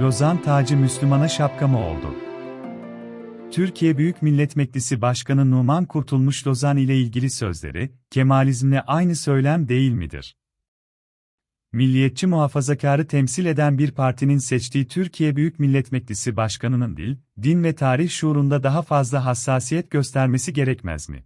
Lozan tacı Müslümana şapka mı oldu? Türkiye Büyük Millet Meclisi Başkanı Numan Kurtulmuş Lozan ile ilgili sözleri, Kemalizmle aynı söylem değil midir? Milliyetçi muhafazakarı temsil eden bir partinin seçtiği Türkiye Büyük Millet Meclisi Başkanı'nın dil, din ve tarih şuurunda daha fazla hassasiyet göstermesi gerekmez mi?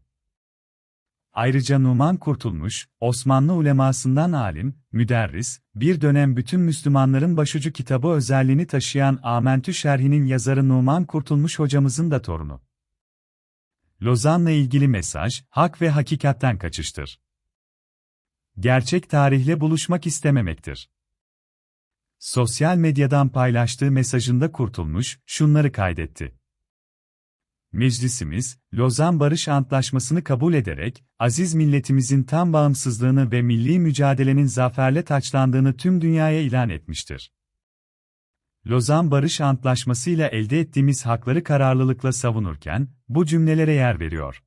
Ayrıca Numan Kurtulmuş, Osmanlı ulemasından alim, müderris, bir dönem bütün Müslümanların başucu kitabı özelliğini taşıyan Amentü Şerhi'nin yazarı Numan Kurtulmuş hocamızın da torunu. Lozan'la ilgili mesaj, hak ve hakikatten kaçıştır. Gerçek tarihle buluşmak istememektir. Sosyal medyadan paylaştığı mesajında Kurtulmuş, şunları kaydetti. Meclisimiz, Lozan Barış Antlaşması'nı kabul ederek, aziz milletimizin tam bağımsızlığını ve milli mücadelenin zaferle taçlandığını tüm dünyaya ilan etmiştir. Lozan Barış Antlaşması ile elde ettiğimiz hakları kararlılıkla savunurken, bu cümlelere yer veriyor.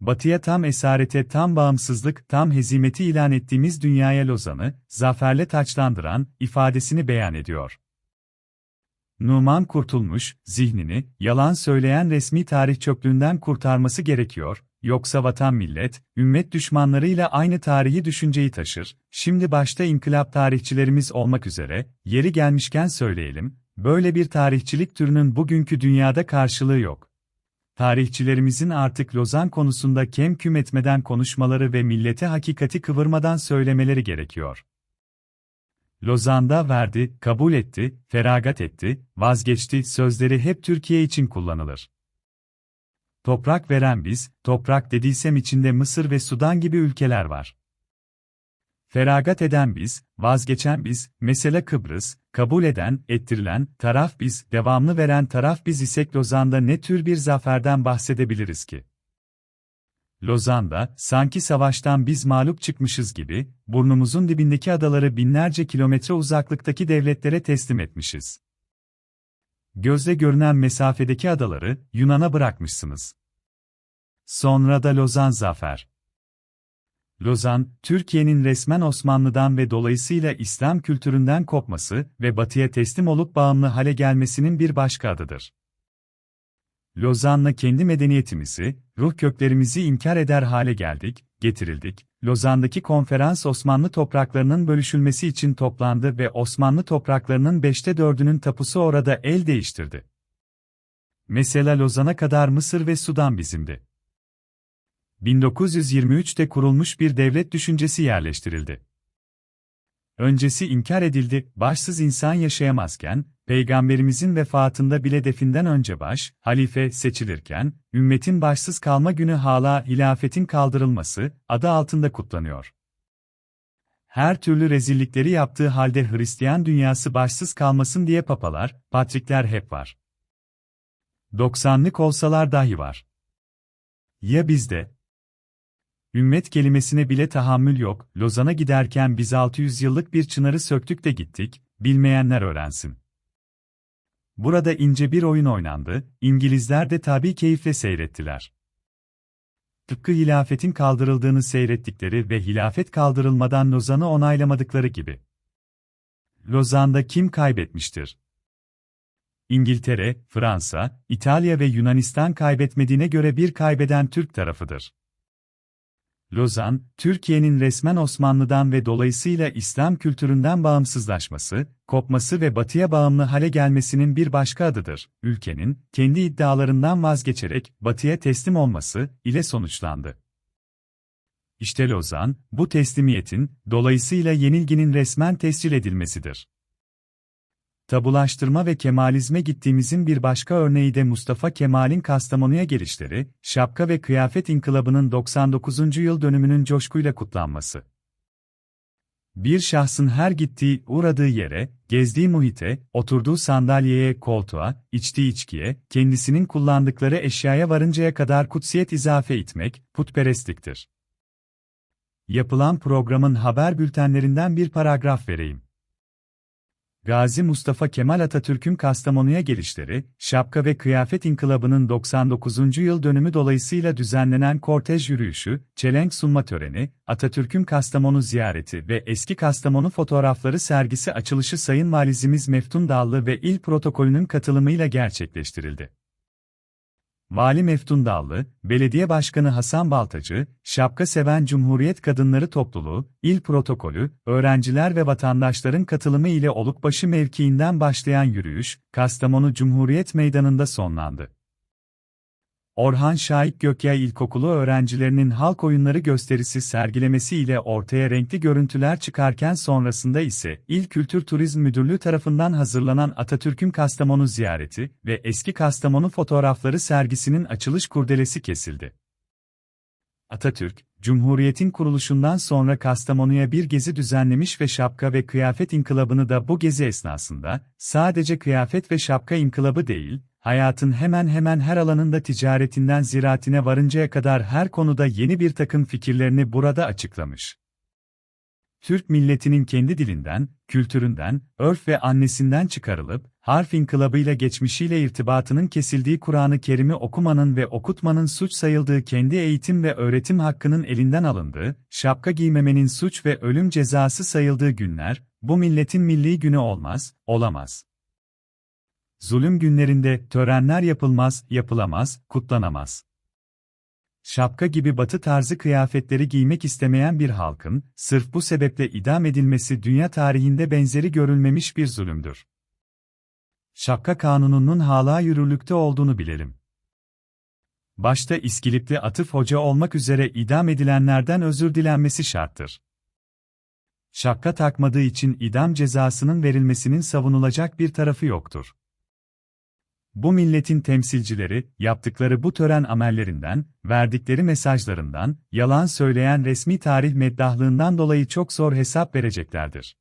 Batıya tam esarete, tam bağımsızlık, tam hezimeti ilan ettiğimiz dünyaya Lozan'ı, zaferle taçlandıran, ifadesini beyan ediyor. Numan kurtulmuş, zihnini, yalan söyleyen resmi tarih çöplüğünden kurtarması gerekiyor, yoksa vatan millet, ümmet düşmanlarıyla aynı tarihi düşünceyi taşır, şimdi başta inkılap tarihçilerimiz olmak üzere, yeri gelmişken söyleyelim, böyle bir tarihçilik türünün bugünkü dünyada karşılığı yok. Tarihçilerimizin artık Lozan konusunda kem küm etmeden konuşmaları ve millete hakikati kıvırmadan söylemeleri gerekiyor. Lozan'da verdi, kabul etti, feragat etti, vazgeçti sözleri hep Türkiye için kullanılır. Toprak veren biz, toprak dediysem içinde Mısır ve Sudan gibi ülkeler var. Feragat eden biz, vazgeçen biz, mesela Kıbrıs, kabul eden, ettirilen, taraf biz, devamlı veren taraf biz isek Lozan'da ne tür bir zaferden bahsedebiliriz ki? Lozan'da, sanki savaştan biz mağlup çıkmışız gibi, burnumuzun dibindeki adaları binlerce kilometre uzaklıktaki devletlere teslim etmişiz. Gözle görünen mesafedeki adaları, Yunan'a bırakmışsınız. Sonra da Lozan zafer. Lozan, Türkiye'nin resmen Osmanlı'dan ve dolayısıyla İslam kültüründen kopması ve batıya teslim olup bağımlı hale gelmesinin bir başka adıdır. Lozan'la kendi medeniyetimizi, ruh köklerimizi inkar eder hale geldik, getirildik. Lozan'daki konferans Osmanlı topraklarının bölüşülmesi için toplandı ve Osmanlı topraklarının beşte dördünün tapusu orada el değiştirdi. Mesela Lozan'a kadar Mısır ve Sudan bizimdi. 1923'te kurulmuş bir devlet düşüncesi yerleştirildi. Öncesi inkar edildi, başsız insan yaşayamazken, Peygamberimizin vefatında bile definden önce baş, halife seçilirken, ümmetin başsız kalma günü hala hilafetin kaldırılması, adı altında kutlanıyor. Her türlü rezillikleri yaptığı halde Hristiyan dünyası başsız kalmasın diye papalar, patrikler hep var. 90'lık olsalar dahi var. Ya bizde? Ümmet kelimesine bile tahammül yok, Lozan'a giderken biz 600 yıllık bir çınarı söktük de gittik, bilmeyenler öğrensin. Burada ince bir oyun oynandı, İngilizler de tabi keyifle seyrettiler. Tıpkı hilafetin kaldırıldığını seyrettikleri ve hilafet kaldırılmadan Lozan'ı onaylamadıkları gibi. Lozan'da kim kaybetmiştir? İngiltere, Fransa, İtalya ve Yunanistan kaybetmediğine göre bir kaybeden Türk tarafıdır. Lozan, Türkiye'nin resmen Osmanlı'dan ve dolayısıyla İslam kültüründen bağımsızlaşması, kopması ve batıya bağımlı hale gelmesinin bir başka adıdır. Ülkenin, kendi iddialarından vazgeçerek batıya teslim olması ile sonuçlandı. İşte Lozan, bu teslimiyetin, dolayısıyla yenilginin resmen tescil edilmesidir. Tabulaştırma ve Kemalizme gittiğimizin bir başka örneği de Mustafa Kemal'in Kastamonu'ya gelişleri, şapka ve kıyafet inkılabının 99. yıl dönümünün coşkuyla kutlanması. Bir şahsın her gittiği, uğradığı yere, gezdiği muhite, oturduğu sandalyeye, koltuğa, içtiği içkiye, kendisinin kullandıkları eşyaya varıncaya kadar kutsiyet izafe etmek, putperestliktir. Yapılan programın haber bültenlerinden bir paragraf vereyim. Gazi Mustafa Kemal Atatürk'ün Kastamonu'ya gelişleri, şapka ve kıyafet inkılabının 99. yıl dönümü dolayısıyla düzenlenen kortej yürüyüşü, çelenk sunma töreni, Atatürk'ün Kastamonu ziyareti ve eski Kastamonu fotoğrafları sergisi açılışı Sayın Valizimiz Meftun Dallı ve il protokolünün katılımıyla gerçekleştirildi. Vali Meftun Dallı, Belediye Başkanı Hasan Baltacı, Şapka Seven Cumhuriyet Kadınları Topluluğu, il protokolü, öğrenciler ve vatandaşların katılımı ile Olukbaşı mevkiinden başlayan yürüyüş, Kastamonu Cumhuriyet Meydanı'nda sonlandı. Orhan Şahik Gökyay İlkokulu öğrencilerinin halk oyunları gösterisi sergilemesi ile ortaya renkli görüntüler çıkarken sonrasında ise İl Kültür Turizm Müdürlüğü tarafından hazırlanan Atatürk'ün Kastamonu ziyareti ve eski Kastamonu fotoğrafları sergisinin açılış kurdelesi kesildi. Atatürk, Cumhuriyet'in kuruluşundan sonra Kastamonu'ya bir gezi düzenlemiş ve şapka ve kıyafet inkılabını da bu gezi esnasında, sadece kıyafet ve şapka inkılabı değil, hayatın hemen hemen her alanında ticaretinden ziraatine varıncaya kadar her konuda yeni bir takım fikirlerini burada açıklamış. Türk milletinin kendi dilinden, kültüründen, örf ve annesinden çıkarılıp, harf inkılabıyla geçmişiyle irtibatının kesildiği Kur'an-ı Kerim'i okumanın ve okutmanın suç sayıldığı kendi eğitim ve öğretim hakkının elinden alındığı, şapka giymemenin suç ve ölüm cezası sayıldığı günler, bu milletin milli günü olmaz, olamaz. Zulüm günlerinde törenler yapılmaz, yapılamaz, kutlanamaz. Şapka gibi batı tarzı kıyafetleri giymek istemeyen bir halkın, sırf bu sebeple idam edilmesi dünya tarihinde benzeri görülmemiş bir zulümdür. Şapka kanununun hala yürürlükte olduğunu bilelim. Başta İskilipli Atıf Hoca olmak üzere idam edilenlerden özür dilenmesi şarttır. Şapka takmadığı için idam cezasının verilmesinin savunulacak bir tarafı yoktur. Bu milletin temsilcileri, yaptıkları bu tören amellerinden, verdikleri mesajlarından, yalan söyleyen resmi tarih meddahlığından dolayı çok zor hesap vereceklerdir.